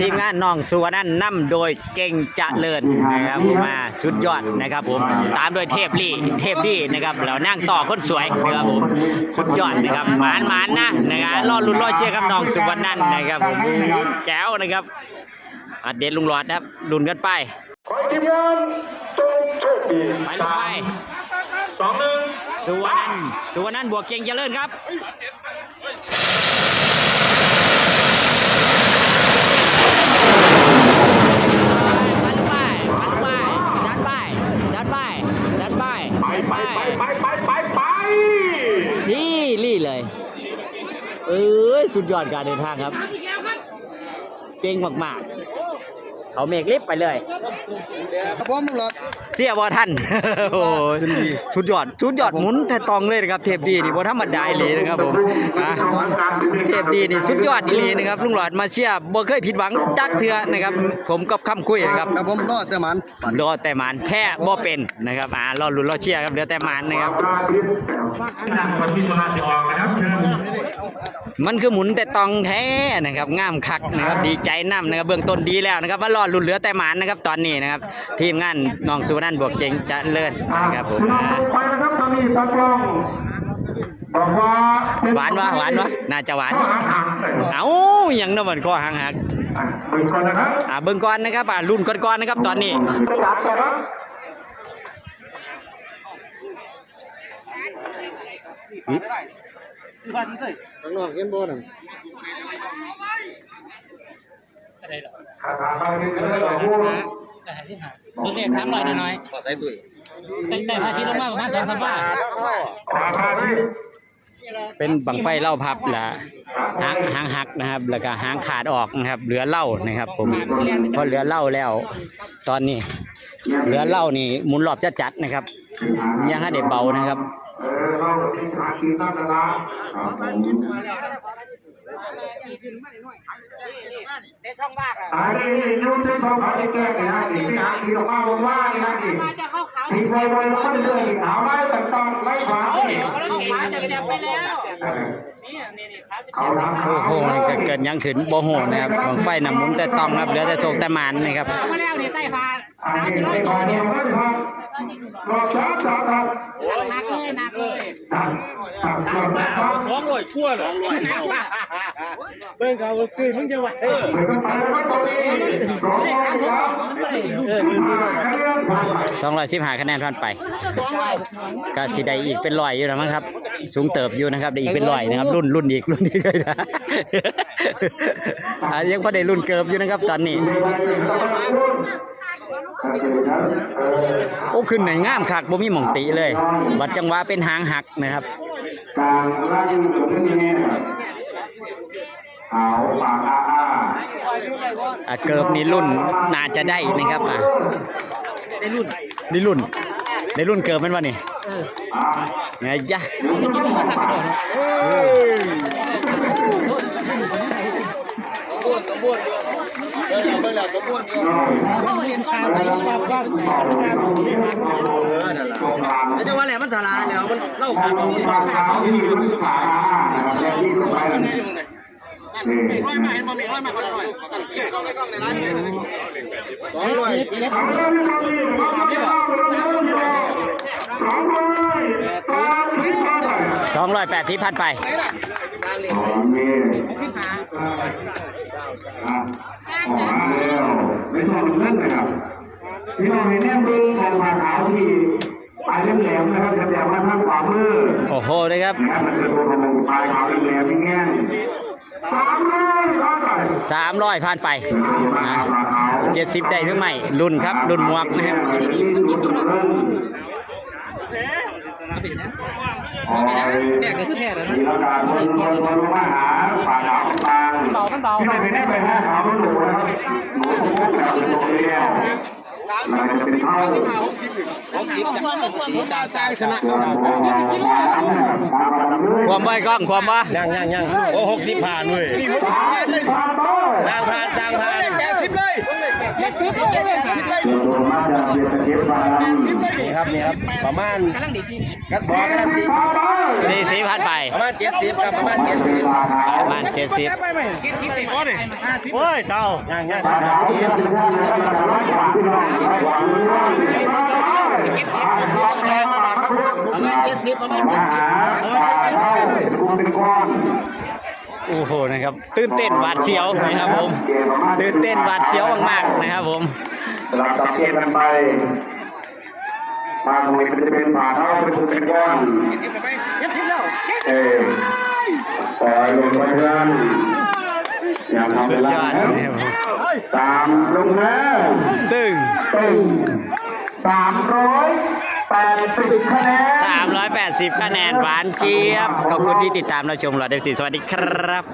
ทีมงานน้องสุวรรณนำโดยเก่งเจริญนะครับผมมาสุดยอดนะครับผมตามด้วยเทพลี่เทพลี่นะครับแล้วนั่งต่อคนสวยนะครับผมสุดยอดนะครับหมานหมานนะนะครับรอลุ้นรอเชียร์ครับน้องสุวรรณนะครับผมแก้วนะครับอัดเด็ดลุงหลอดนะครับลุ้นกันไปขอให้ทีมงานจงโชคดีไปลงไปสองหนึ่งสุวรรณสุวรรณบวกเก่งเจริญครับ มันไปมันไปดันไปดันไปดันไป ไปไปไปไปไปไปไป ที่รี่เลย เอ้ยสุดยอดการเดินทางครับ เก่งมากๆ เขาเมกลิฟต์ไปเลยครับผมลุงหลอดเสียบอท่านโอ้ยสุดยอดสุดยอดหมุนแต่ตองเลยนะครับเทปดีนี่บ่ธรรมดาอีหลีนะครับผมอะเทปดีนี่สุดยอดอีหลีนะครับลุงหลอดมาเชียร์บ่เคยผิดหวังจักเทือนะครับ ผมกับคำคุยนะครับครับผมรอดแต่หมันรอแต่หมันแพ้บ่เป็นนะครับอ่ารอลุ้นรอเชียร์ครับเหลือแต่หมันนะครับนั่งคนที่จะมาจะออกนะครับเชิญมันคือหมุนแต่ตองแท้นะครับงามคักนะครับดีใจน้ำนะครับเบื้องต้นดีแล้วนะครับว่ารอดลุ้นเหลือแต่หมานนะครับตอนนี้นะครับ ทีมงานน้องสุนันท์บวกเก่งเจะเลิศนะครับผมพี่น้องอ่าไปนะครับตอนนี้ตากล้องบอกว่าเป็หวานวะหวานวะน่าจะหวานข้อหาทางแต่เอ้าอย่างนั้นมันข้อหักหักอะคุยก่อนนะครับอ่าเบื้องก่อนนะครับอ่ารุ่นก่อนๆนะครับ ตอนนี้ไปจับนะครับข้างนอกเห็นบ่นั่นขาขาไปนี่ ก็ได้หรอกพวกเบิ่งเลขสามร้อยน้อยขอใส่ตุ้ยๆแต่แต่พาทิตย์ลงมาประมาณสองสามบาทขาขาที่เป็นบังไฟเล่าพับละหางหางหักนะครับ แล้วก็หางขาดออกนะครับ เหลือเล่านะครับ ผมเพราะเหลือเล่าแล้ว ตอนนี้ เหลือเล่านี่หมุนรอบจะจัดนะครับ ยังให้ได้เบานะครับ เออเราที่ขาคีตั้งนะนะ ได้ช่องบ้าอ่านี่นี่ยุ่งที่เขาขาแก้เนี่ยนะนี่ที่หาคีออกมาบนว่านี่นะนี่มาจะเข้าเขาที่ไฟไฟแล้วก็เรื่อยๆขาไล่แต่ตอนไล่ขวาเฮ้ยเขาแล้วขาจะจับไปแล้วเออนี่นี่นี่ขาจะเขาทำโอ้โหนี่ก็เกิดยังขึ้นบ่โหนะครับของไฟนำมุนแต่ตองครับเหลือแต่โศกแต่มานนะครับเอามาแล้วนี่ใต้ฟ้าอันสามนี้ร้อยไอ้ก่อนเนี่ย รอบสามสามครับหนักเลยหนักเลยตัดตัดรอบสามสองร้อยชั่วเหรอเบิ่งเขาคือมึงจะไหวเหมือนกันไปแล้วก็ตรงนี้สองร้อยสามคะแนนผ่านไป215คะแนนผ่านไป ก็สิได้อีกเป็นร้อยอยู่แล้วมั้งครับ สูงเติบอยู่นะครับได้อีกเป็นร้อยนะครับ รุ่นรุ่นอีกรุ่นอีกเลยนะอะยังพอได้รุ่นเกิบอยู่นะครับตอนนี้ โอ้ขึ้นไหนงามคักบ่มีหม่องติเลยบัดจังหวะเป็นหางหักนะครับการไล่ผมนี่เอาปากอาอาอะเกิบนี่รุ่นน่าจะได้นะครับอะได้รุ่นได้รุ่นได้รุ่นเกิบแมันวะนี่ไงจ๊ะ เขาเห็นก้อนไปแล้วก้อนแล้วจะว่าแหละมันสลายแล้วมันเล่าขาดออกมันปากขาวที่นปากอาอานะครับแล้วที่ไปแล้วนี่ร้อยมาเห็นบ่มีร้อยมาคนหน่อยเก็บกล้องในกล้องในร้านสองร้อยสองร้อยครับพี่สองร้อยสองร้อยแปดสิบห้าสองร้อยแปดสิบพันไป สองเมตรอะออกมาแล้วไม่ต้องเล่นนะครับพี่น้องเห็นแน่บึงของปาขาวที่ปลายแหลมนะครับแถวมาทางขวามือโอ้โหนะครับนะครับมันจะโดนของปลายขาวแหลมแง่สามร้อยเข้าไปสามร้อยพันไปเจ็ดสิบได้หรือไม่รุ่นครับรุ่นหมวกนะครับ แตกก็คือแพ้แล้วมีระดับคนคนคนมาหาป่าขาวบางเบามันเบาที่ไม่ไปแน่ไปหน้าขาวหนูนะครับหนูทุกแบบตัวเดียวมันจะเป็นเท่าควรควรควรตาสร้างชนะ ความไว้กล้องความว่ายังยังยังโอ้หกสิบผ่านเว้ยสร้างผ่านสร้างผ่านแปดสิบเลยเจ็ดสิบเลยเจ็ดสิบเลยเดี๋ยวโดนมาจากเบียร์ตะเกียบมาแล้วนี่ครับนี่ครับประมาณกำลังดีสี่สิบกัดบอกกันสิสี่สิบพันไปประมาณเจ็ดสิบครับประมาณเจ็ดสิบประมาณเจ็ดสิบเจ็ดสิบเลยโอ้ยห้าสิบโอ้ยเจ้าย่างย่างปลาขาว เทียบเป็นท่านนะครับปลาขาวร้อยกว่าพี่น้องร้อยกว่าพี่น้องเจ็ดสิบปลาขาวแดงปลาขาวประมาณเจ็ดสิบประมาณมาเจ็ดสิบหาปลาเท่าดูเป็นก้อนโอ้โหนะครับ ตื่นเต้นหวาดเสียวนะครับผมตื่นเต้นหวาดเสียวมากๆนะครับผมสลับตับเทียบกันไปปลาหนุ่ยมันจะเป็นปลาเท่าเป็นดูเป็นก้อนเจ็ดสิบแล้วเออปล่อยลงไปเพื่อนอย่าทำเวสุดลายอดนะนะครับผมตามลงแล้วตึงตึง สามร้อยแปดสิบคะแนน380คะแนนหวานเจี๊ยบขอบคุณที่ติดตามเราชมเราเดฟซีสวัสดีครับ